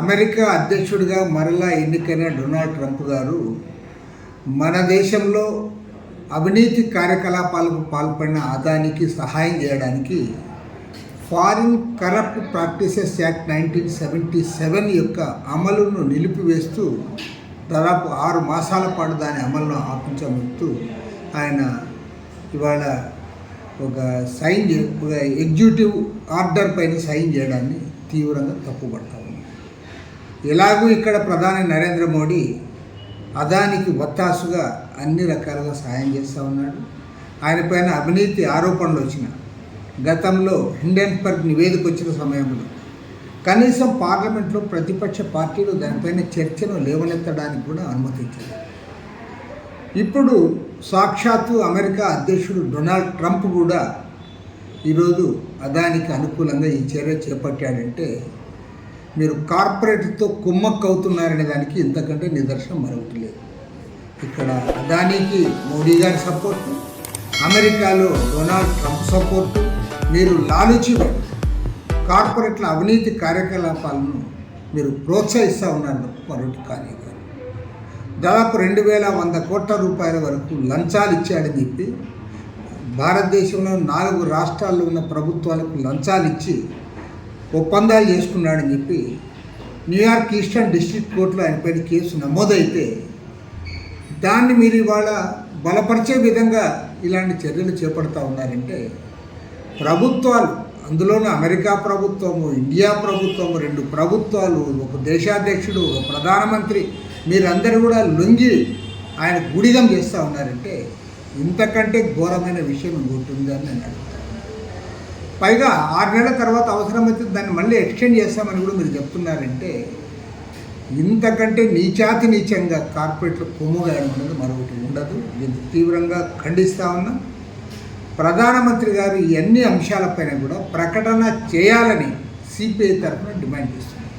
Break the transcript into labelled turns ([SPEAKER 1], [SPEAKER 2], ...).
[SPEAKER 1] America అధ్యక్షుడిగా మరలా ఎన్నికైన డొనాల్డ్ ట్రంప్ గారు మన దేశంలో అవినీతి కార్యకలాపాలకు పాల్పడిన అదానికి సహాయం చేయడానికి Foreign Corrupt Practices Act nineteen seventy seven యొక్క అమలును నిలిపివేస్తూ దాదాపు ఆరు మాసాల పాటు దాని అమలును ఆపించబడుతూ ఆయన ఇవాళ ఒక సైన్ ఒక ఎగ్జిక్యూటివ్ ఆర్డర్ పైన సైన్ చేయడాన్ని తీవ్రంగా తప్పుపడతారు ఎలాగూ ఇక్కడ ప్రధాని నరేంద్ర మోడీ అదానికి ఒత్తాసుగా అన్ని రకాలుగా సాయం చేస్తూ ఉన్నాడు. ఆయన పైన అవినీతి ఆరోపణలు వచ్చిన గతంలో హిండెన్బర్గ్ నివేదిక వచ్చిన సమయంలో కనీసం పార్లమెంట్లో ప్రతిపక్ష పార్టీలు దానిపైన చర్చను లేవనెత్తడానికి కూడా అనుమతించారు ఇప్పుడు సాక్షాత్తు అమెరికా అధ్యక్షుడు డొనాల్డ్ ట్రంప్ కూడా ఈరోజు అదానికి అనుకూలంగా ఈ చర్య చేపట్టాడంటే మీరు కార్పొరేట్తో కుమ్మక్కు అవుతున్నారనే దానికి ఇంతకంటే నిదర్శనం మరొకటి లేదు. ఇక్కడ అదానికి మోడీ గారి సపోర్టు అమెరికాలో డొనాల్డ్ ట్రంప్ సపోర్టు మీరు లాలుచి కార్పొరేట్ల అవినీతి కార్యకలాపాలను మీరు ప్రోత్సహిస్తూ ఉన్నారు మరొకటి కానీ దాదాపు రెండు వేల వంద కోట్ల రూపాయల వరకు లంచాలు ఇచ్చాడని చెప్పి భారతదేశంలో నాలుగు రాష్ట్రాల్లో ఉన్న ప్రభుత్వాలకు లంచాలు ఇచ్చి ఒప్పందాలు చేసుకున్నాడని చెప్పి న్యూయార్క్ ఈస్టర్న్ డిస్ట్రిక్ట్ కోర్టులో ఆయనపైన కేసు నమోదైతే దాన్ని మీరు ఇవాళ బలపరిచే విధంగా ఇలాంటి చర్యలు చేపడతా ఉన్నారంటే ప్రభుత్వాలు అందులోనూ అమెరికా ప్రభుత్వము ఇండియా ప్రభుత్వము రెండు ప్రభుత్వాలు ఒక దేశాధ్యక్షుడు ఒక ప్రధానమంత్రి మీరందరూ కూడా లొంగి ఆయన గుడిగం చేస్తూ ఉన్నారంటే ఇంతకంటే ఘోరమైన విషయం ఇంకోటి ఉందని నేను అడుగుతాను. పైగా ఆరు నెలల తర్వాత అవసరమైతే దాన్ని మళ్ళీ ఎక్స్టెండ్ చేస్తామని కూడా మీరు చెప్తున్నారంటే ఇంతకంటే నీచాతి నీచంగా కార్పొరేట్లు కొమ్ముగాయడం అనేది మరొకటి ఉండదు. దీన్ని తీవ్రంగా ఖండిస్తా ఉన్నాం. ప్రధానమంత్రి గారు ఈ అన్ని అంశాలపైన కూడా ప్రకటన చేయాలని సిపిఐ తరఫున డిమాండ్ చేస్తున్నారు.